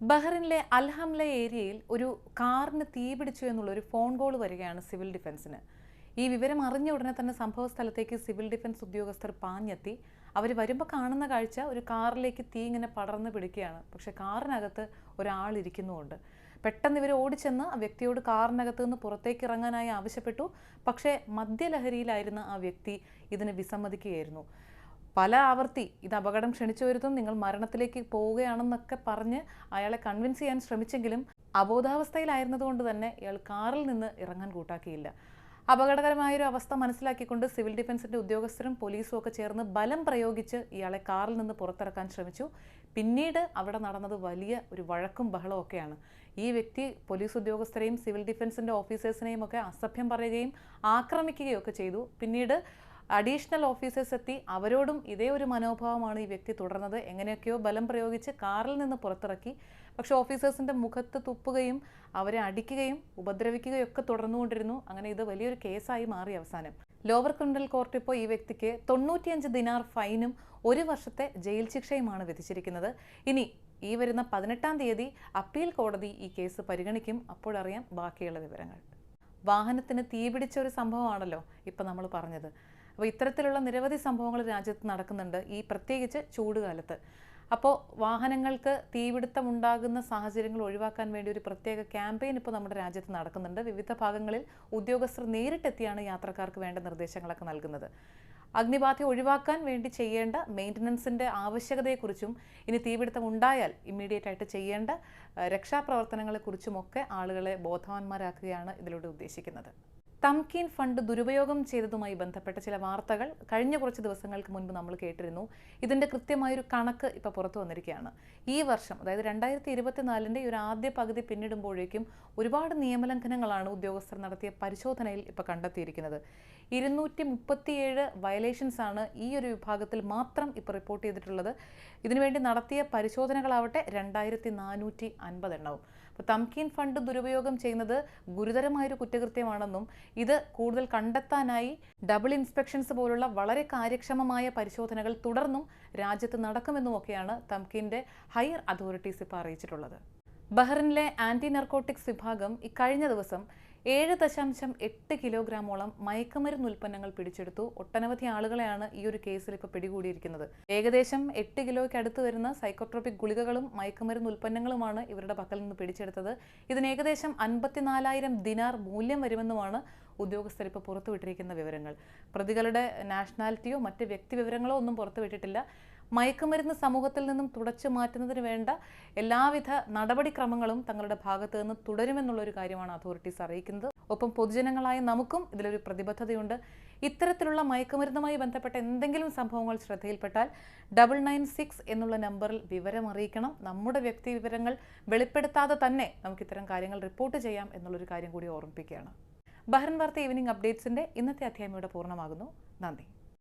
ബഹ്റിനിലെ അൽഹംല ഏരിയയിൽ ഒരു കാറിന് തീപിടിച്ചു എന്നുള്ള ഒരു ഫോൺ കോൾ വരികയാണ് സിവിൽ ഡിഫൻസിന്. ഈ വിവരം അറിഞ്ഞ ഉടനെ തന്നെ സംഭവ സ്ഥലത്തേക്ക് സിവിൽ ഡിഫൻസ് ഉദ്യോഗസ്ഥർ പാഞ്ഞെത്തി. അവർ വരുമ്പോൾ കാണുന്ന കാഴ്ച ഒരു കാറിലേക്ക് തീ ഇങ്ങനെ പടർന്നു പിടിക്കുകയാണ്. പക്ഷേ കാറിനകത്ത് ഒരാൾ ഇരിക്കുന്നുമുണ്ട്. പെട്ടെന്ന് ഇവർ ഓടിച്ചെന്ന് ആ വ്യക്തിയോട് കാറിനകത്ത് നിന്ന് പുറത്തേക്ക് ഇറങ്ങാനായി ആവശ്യപ്പെട്ടു. പക്ഷേ മദ്യലഹരിയിലായിരുന്ന ആ വ്യക്തി ഇതിന് വിസമ്മതിക്കുകയായിരുന്നു. പല ആവർത്തി ഇത് അപകടം ക്ഷണിച്ചു വരുത്തും നിങ്ങൾ മരണത്തിലേക്ക് പോവുകയാണെന്നൊക്കെ പറഞ്ഞ് അയാളെ കൺവിൻസ് ചെയ്യാൻ ശ്രമിച്ചെങ്കിലും അബോധാവസ്ഥയിലായിരുന്നതുകൊണ്ട് തന്നെ ഇയാൾ കാറിൽ നിന്ന് ഇറങ്ങാൻ കൂട്ടാക്കിയില്ല. അപകടകരമായൊരു അവസ്ഥ മനസ്സിലാക്കിക്കൊണ്ട് സിവിൽ ഡിഫൻസിന്റെ ഉദ്യോഗസ്ഥരും പോലീസും ഒക്കെ ചേർന്ന് ബലം പ്രയോഗിച്ച് ഇയാളെ കാറിൽ നിന്ന് പുറത്തിറക്കാൻ ശ്രമിച്ചു. പിന്നീട് അവിടെ നടന്നത് വലിയ ഒരു വഴക്കും ബഹളവും ഒക്കെയാണ്. ഈ വ്യക്തി പോലീസ് ഉദ്യോഗസ്ഥരെയും സിവിൽ ഡിഫൻസിന്റെ ഓഫീസേഴ്സിനെയും ഒക്കെ അസഭ്യം പറയുകയും ആക്രമിക്കുകയും ഒക്കെ ചെയ്തു. പിന്നീട് അഡീഷണൽ ഓഫീസേഴ്സ് എത്തി. അവരോടും ഇതേ ഒരു മനോഭാവമാണ് ഈ വ്യക്തി തുടർന്നത്. എങ്ങനെയൊക്കെയോ ബലം പ്രയോഗിച്ച് കാറിൽ നിന്ന് പുറത്തിറക്കി. പക്ഷെ ഓഫീസേഴ്സിന്റെ മുഖത്ത് തുപ്പുകയും അവരെ അടിക്കുകയും ഉപദ്രവിക്കുകയും ഒക്കെ തുടർന്നുകൊണ്ടിരുന്നു. അങ്ങനെ ഇത് വലിയൊരു കേസായി മാറി അവസാനം. ലോവർ ക്രിമിനൽ കോർട്ട് ഇപ്പോൾ ഈ വ്യക്തിക്ക് തൊണ്ണൂറ്റിയഞ്ച് ദിനാർ ഫൈനും ഒരു വർഷത്തെ ജയിൽ ശിക്ഷയുമാണ് വിധിച്ചിരിക്കുന്നത്. ഇനി ഈ വരുന്ന പതിനെട്ടാം തീയതി അപ്പീൽ കോടതി ഈ കേസ് പരിഗണിക്കും. അപ്പോഴറിയാം ബാക്കിയുള്ള വിവരങ്ങൾ. വാഹനത്തിന് തീപിടിച്ച ഒരു സംഭവമാണല്ലോ ഇപ്പം നമ്മൾ പറഞ്ഞത്. അപ്പോൾ ഇത്തരത്തിലുള്ള നിരവധി സംഭവങ്ങൾ രാജ്യത്ത് നടക്കുന്നുണ്ട് ഈ പ്രത്യേകിച്ച് ചൂടുകാലത്ത്. അപ്പോൾ വാഹനങ്ങൾക്ക് തീപിടുത്തം ഉണ്ടാകുന്ന സാഹചര്യങ്ങൾ ഒഴിവാക്കാൻ വേണ്ടി ഒരു പ്രത്യേക ക്യാമ്പയിൻ ഇപ്പോൾ നമ്മുടെ രാജ്യത്ത് നടക്കുന്നുണ്ട്. വിവിധ ഭാഗങ്ങളിൽ ഉദ്യോഗസ്ഥർ നേരിട്ടെത്തിയാണ് യാത്രക്കാർക്ക് വേണ്ട നിർദ്ദേശങ്ങളൊക്കെ നൽകുന്നത്. അഗ്നിബാധ ഒഴിവാക്കാൻ വേണ്ടി ചെയ്യേണ്ട മെയിന്റനൻസിന്റെ ആവശ്യകതയെക്കുറിച്ചും ഇനി തീപിടുത്തം ഉണ്ടായാൽ ഇമ്മീഡിയറ്റ് ആയിട്ട് ചെയ്യേണ്ട രക്ഷാപ്രവർത്തനങ്ങളെക്കുറിച്ചുമൊക്കെ ആളുകളെ ബോധവാന്മാരാക്കുകയാണ് ഇതിലൂടെ ഉദ്ദേശിക്കുന്നത്. തംകീൻ ഫണ്ട് ദുരുപയോഗം ചെയ്തതുമായി ബന്ധപ്പെട്ട ചില വാർത്തകൾ കഴിഞ്ഞ കുറച്ച് ദിവസങ്ങൾക്ക് മുൻപ് നമ്മൾ കേട്ടിരുന്നു. ഇതിന്റെ കൃത്യമായൊരു കണക്ക് ഇപ്പോൾ പുറത്തു വന്നിരിക്കുകയാണ്. ഈ വർഷം അതായത് രണ്ടായിരത്തി ഇരുപത്തിനാലിന്റെ ഒരു ആദ്യ പകുതി പിന്നിടുമ്പോഴേക്കും ഒരുപാട് നിയമലംഘനങ്ങളാണ് ഉദ്യോഗസ്ഥർ നടത്തിയ പരിശോധനയിൽ ഇപ്പോൾ കണ്ടെത്തിയിരിക്കുന്നത്. ഇരുന്നൂറ്റി മുപ്പത്തിയേഴ് വയലേഷൻസ് ആണ് ഈ ഒരു വിഭാഗത്തിൽ മാത്രം ഇപ്പോൾ റിപ്പോർട്ട് ചെയ്തിട്ടുള്ളത്. ഇതിനുവേണ്ടി നടത്തിയ പരിശോധനകളാവട്ടെ രണ്ടായിരത്തി നാനൂറ്റി അൻപത് എണ്ണവും അപ്പോൾ തംകീൻ ഫണ്ട് ദുരുപയോഗം ചെയ്യുന്നത് ഗുരുതരമായൊരു കുറ്റകൃത്യമാണെന്നും ഇത് കൂടുതൽ കണ്ടെത്താനായി ഡബിൾ ഇൻസ്പെക്ഷൻസ് പോലുള്ള വളരെ കാര്യക്ഷമമായ പരിശോധനകൾ തുടർന്നും രാജ്യത്ത് നടക്കുമെന്നുമൊക്കെയാണ് തംകീന്റെ ഹയർ അതോറിറ്റീസ് ഇപ്പോൾ അറിയിച്ചിട്ടുള്ളത്. ബഹ്റിനിലെ ആന്റി നർക്കോട്ടിക്സ് വിഭാഗം ഇക്കഴിഞ്ഞ ദിവസം ഏഴ് ദശാംശം എട്ട് കിലോഗ്രാമോളം മയക്കുമരുന്ന് ഉൽപ്പന്നങ്ങൾ പിടിച്ചെടുത്തു. ഒട്ടനവധി ആളുകളെയാണ് ഈ ഒരു കേസിൽ ഇപ്പോൾ പിടികൂടിയിരിക്കുന്നത്. ഏകദേശം എട്ട് കിലോയ്ക്ക് അടുത്ത് വരുന്ന സൈക്കോട്രോപിക് ഗുളികകളും മയക്കുമരുന്ന് ഉൽപ്പന്നങ്ങളുമാണ് ഇവരുടെ പക്കൽ നിന്ന് പിടിച്ചെടുത്തത്. ഇതിന് ഏകദേശം അൻപത്തിനാലായിരം ദിനാർ മൂല്യം വരുമെന്നുമാണ് ഉദ്യോഗസ്ഥർ ഇപ്പോൾ പുറത്തുവിട്ടിരിക്കുന്ന വിവരങ്ങൾ. പ്രതികളുടെ നാഷണാലിറ്റിയോ മറ്റ് വ്യക്തി വിവരങ്ങളോ ഒന്നും പുറത്തുവിട്ടിട്ടില്ല. മയക്കുമരുന്ന് സമൂഹത്തിൽ നിന്നും തുടച്ചു മാറ്റുന്നതിന് വേണ്ട എല്ലാവിധ നടപടിക്രമങ്ങളും തങ്ങളുടെ ഭാഗത്ത് നിന്ന് തുടരുമെന്നുള്ള ഒരു കാര്യമാണ് അതോറിറ്റീസ് അറിയിക്കുന്നത്. ഒപ്പം പൊതുജനങ്ങളായ നമുക്കും ഇതിലൊരു പ്രതിബദ്ധതയുണ്ട്. ഇത്തരത്തിലുള്ള മയക്കുമരുന്നുമായി ബന്ധപ്പെട്ട എന്തെങ്കിലും സംഭവങ്ങൾ ശ്രദ്ധയിൽപ്പെട്ടാൽ ഡബിൾ നയൻ സിക്സ് എന്നുള്ള നമ്പറിൽ വിവരം അറിയിക്കണം. നമ്മുടെ വ്യക്തി വിവരങ്ങൾ വെളിപ്പെടുത്താതെ തന്നെ നമുക്ക് ഇത്തരം കാര്യങ്ങൾ റിപ്പോർട്ട് ചെയ്യാം എന്നുള്ളൊരു കാര്യം കൂടി ഓർമ്മിപ്പിക്കുകയാണ്. ബഹ്റൻ വാർത്ത ഈവനിംഗ് അപ്ഡേറ്റ്സിന്റെ ഇന്നത്തെ അധ്യായം ഇവിടെ പൂർണമാകുന്നു. നന്ദി.